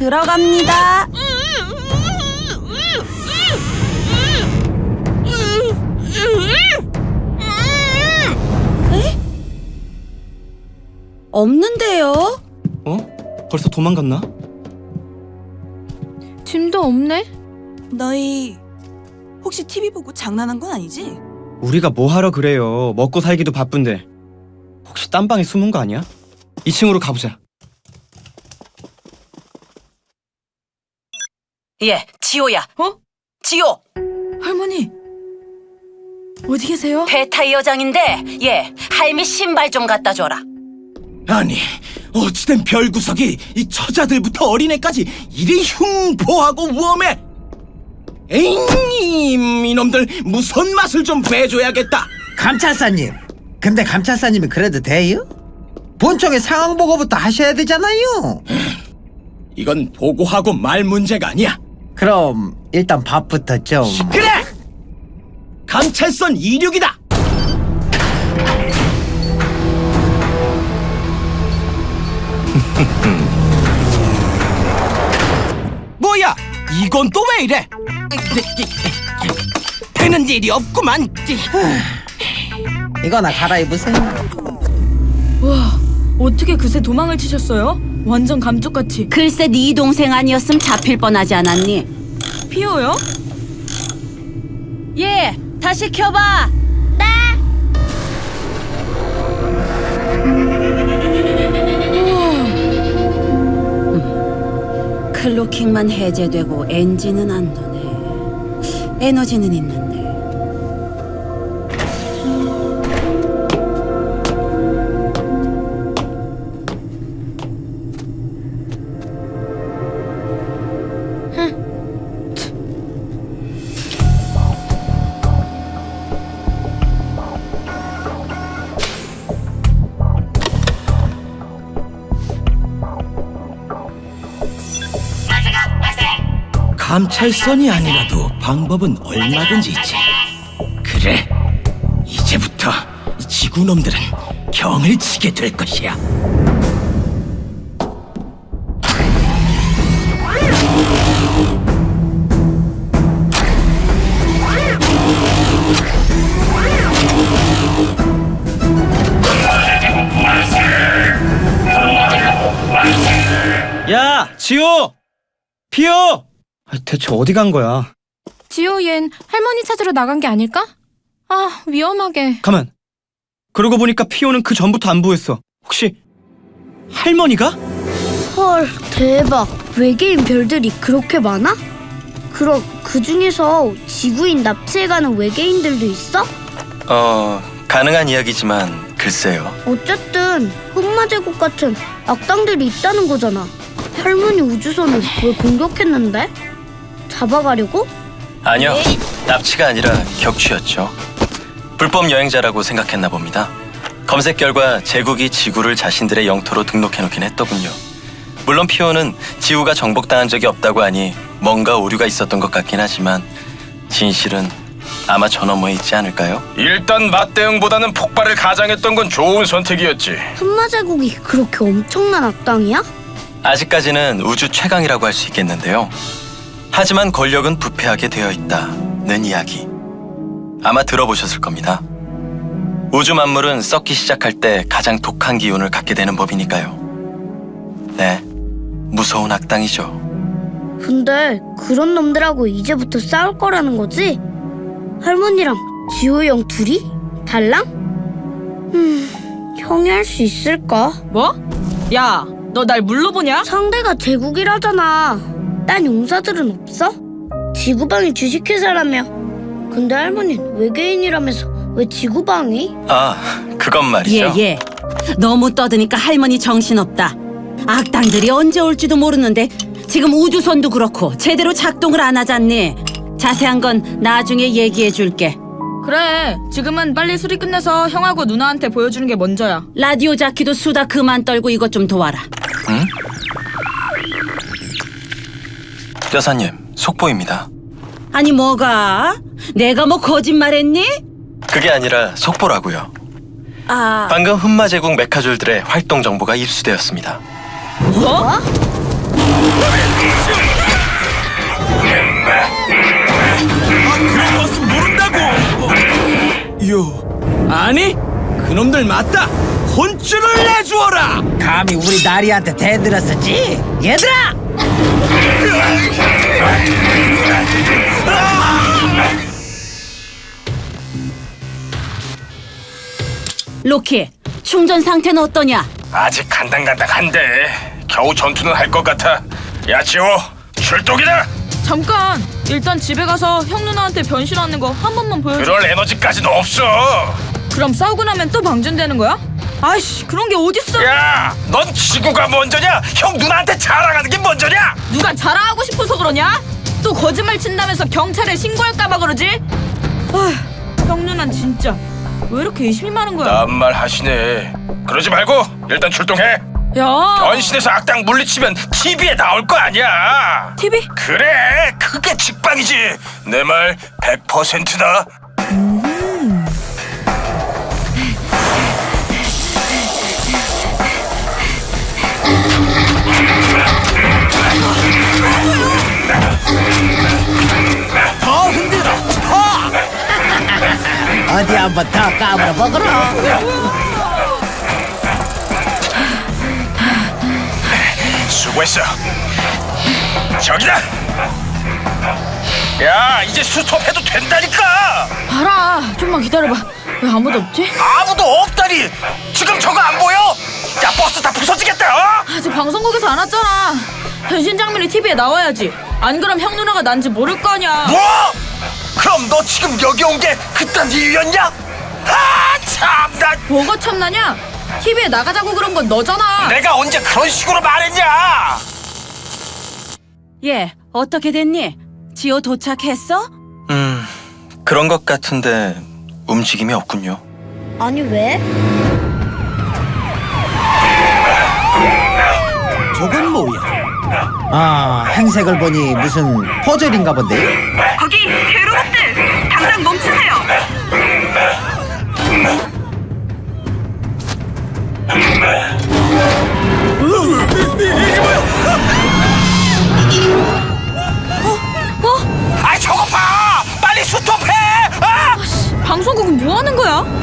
들어갑니다. 에? 없는데요? 어? 벌써 도망갔나? 짐도 없네? 너희 혹시 TV 보고 장난한 건 아니지? 우리가 뭐 하러 그래요. 먹고 살기도 바쁜데. 혹시 딴 방에 숨은 거 아니야? 2층으로 가보자. 예, 지호야. 어? 지호, 할머니 어디 계세요? 배타이 여장인데, 예, 할미 신발 좀 갖다 줘라. 아니 어찌된 별구석이 이 처자들부터 어린애까지 이리 흉포하고 우엄해 에잉 이놈들 무슨 맛을 좀 빼줘야겠다 감찰사님. 근데 감찰사님이 그래도 돼요? 본청의 상황 보고부터 하셔야 되잖아요. 이건 보고하고 말 문제가 아니야 그럼 일단 밥부터 좀. 그래 감찰선 이륙이다 뭐야 이건 또 왜 이래 되는 일이 없구만 이거나 갈아입으세요. 와 어떻게 그새 도망을 치셨어요? 완전 감쪽같이 글쎄, 네 동생 아니었으면 잡힐 뻔하지 않았니? 피오요? 예, 다시 켜봐. 네. 클로킹만 해제되고 엔진은 안 도네. 에너지는 있는데. 감찰선이 아니라도 방법은 얼마든지 있지. 그래, 이제부터 이 지구놈들은 경을 치게 될 것이야. 야, 지호! 피오! 아, 대체 어디 간 거야? 지호 얜 할머니 찾으러 나간 게 아닐까? 아 위험하게 가만. 그러고 보니까 피오는 그 전부터 안 보였어. 혹시 할머니가? 헐, 대박. 외계인 별들이 그렇게 많아? 그럼 그 중에서 지구인 납치해가는 외계인들도 있어? 어, 가능한 이야기지만 글쎄요. 어쨌든 흑마 제국 같은 악당들이 있다는 거잖아. 할머니 우주선을 왜 공격했는데? 잡아가려고? 아니요. 납치가 아니라 격취였죠. 불법 여행자라고 생각했나 봅니다. 검색 결과 제국이 지구를 자신들의 영토로 등록해 놓긴 했더군요. 물론 피오는 지구가 정복당한 적이 없다고 하니 뭔가 오류가 있었던 것 같긴 하지만 진실은 아마 저 너머에 있지 않을까요? 일단 맞대응보다는 폭발을 가장했던 건 좋은 선택이었지. 흑마 제국이 그렇게 엄청난 악당이야? 아직까지는 우주 최강이라고 할 수 있겠는데요. 하지만 권력은 부패하게 되어 있다는 이야기. 아마 들어보셨을 겁니다. 우주 만물은 썩기 시작할 때 가장 독한 기운을 갖게 되는 법이니까요. 네, 무서운 악당이죠. 근데 그런 놈들하고 이제부터 싸울 거라는 거지? 할머니랑 지호 형 둘이? 달랑? 음, 형이 할 수 있을까? 뭐? 야 너 날 물로 보냐? 상대가 제국이라잖아. 딴 용사들은 없어? 지구방이 주식회사라며. 근데 할머니는 외계인이라면서 왜 지구방이? 아, 그건 말이죠. 예, 예. 너무 떠드니까 할머니 정신없다. 악당들이 언제 올지도 모르는데 지금 우주선도 그렇고 제대로 작동을 안 하잖니. 자세한 건 나중에 얘기해 줄게. 그래 지금은 빨리 수리 끝내서 형하고 누나한테 보여주는 게 먼저야 라디오 자키도 수다 그만 떨고 이것 좀 도와라. 여사님, 속보입니다. 아니 뭐가? 내가 뭐 거짓말했니? 그게 아니라 속보라고요. 아, 방금 흑마 제국 메카졸들의 활동 정보가 입수되었습니다. 뭐? 그런 것은 모른다고. 요. 아니, 그놈들 맞다. 혼쭐을 내주어라. 감히 우리 나리한테 대들었었지? 얘들아! 로키, 충전 상태는 어떠냐? 아직 간당간당한데 겨우 전투는 할 것 같아. 야 지호 출동이다. 잠깐. 일단 집에 가서 형 누나한테 변신하는 거 한 번만 보여줘. 그럴 에너지까지는 없어. 그럼 싸우고 나면 또 방전되는 거야? 아이씨, 그런 게 어딨어? 야, 넌 지구가 먼저냐? 형 누나한테 자랑하는 게 먼저냐? 누가 자랑하고 싶어서 그러냐? 또 거짓말 친다면서 경찰에 신고할까봐 그러지? 아휴, 형 누난 진짜 왜 이렇게 의심이 많은 거야? 딴말 하시네. 그러지 말고 일단 출동해. 야, 변신해서 악당 물리치면 TV에 나올 거 아니야. TV? 그래, 그게 직방이지. 내 말 100%다. 한번 더 까불어 보거라. 수고했어. 저기다. 야, 이제 스톱해도 된다니까. 알아. 좀만 기다려봐. 왜 아무도 없지? 아무도 없다니. 지금 저거 안 보여? 야, 버스 다 부서지겠다. 어? 아직 방송국에서 안 왔잖아. 변신 장면이 TV에 나와야지. 안 그럼 형 누나가 난지 모를 거 아니야. 뭐? 그럼 너 지금 여기 온 게 그딴 이유였냐? 아, 참나. 뭐가 참나냐? TV에 나가자고 그런 건 너잖아. 내가 언제 그런 식으로 말했냐? 예, 어떻게 됐니? 지호 도착했어? 음, 그런 것 같은데 움직임이 없군요. 아니 왜? 저건 뭐야? 아, 행색을 보니 무슨 퍼즐인가 본데? 당장 멈추세요. 아, 저거 봐. 빨리 스톱해. 아! 방송국은 뭐 하는 거야?